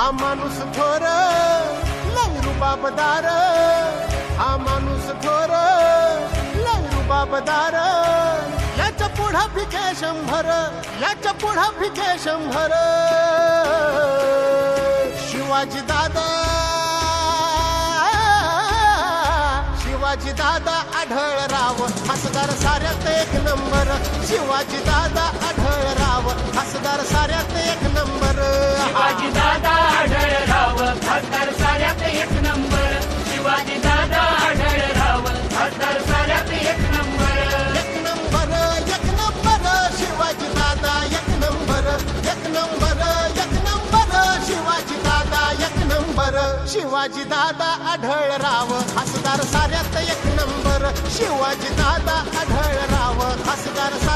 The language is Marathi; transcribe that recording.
हा माणूस थोर लय रुबाबदार हा माणूस थोर लय रुबाबदार याच्या पुढं फिके शंभर याच्या पुढं फिके शंभर. शिवाजी दादा शिवाजी दादा आढळ राव. हसदार साऱ्यात एक नंबर. शिवाजी दादा आढळ साऱ्यात एक नंबर. शिवाजी दादा आढळ रावल. खासदार साऱ्यात एक नंबर. एक नंबर एक नंबर शिवाजी दादा एक नंबर. एक नंबर एक नंबर शिवाजी दादा एक नंबर. शिवाजी दादा आढळ राव खासदार साऱ्यात एक नंबर. शिवाजी दादा आढळ राव खासदार साऱ्यात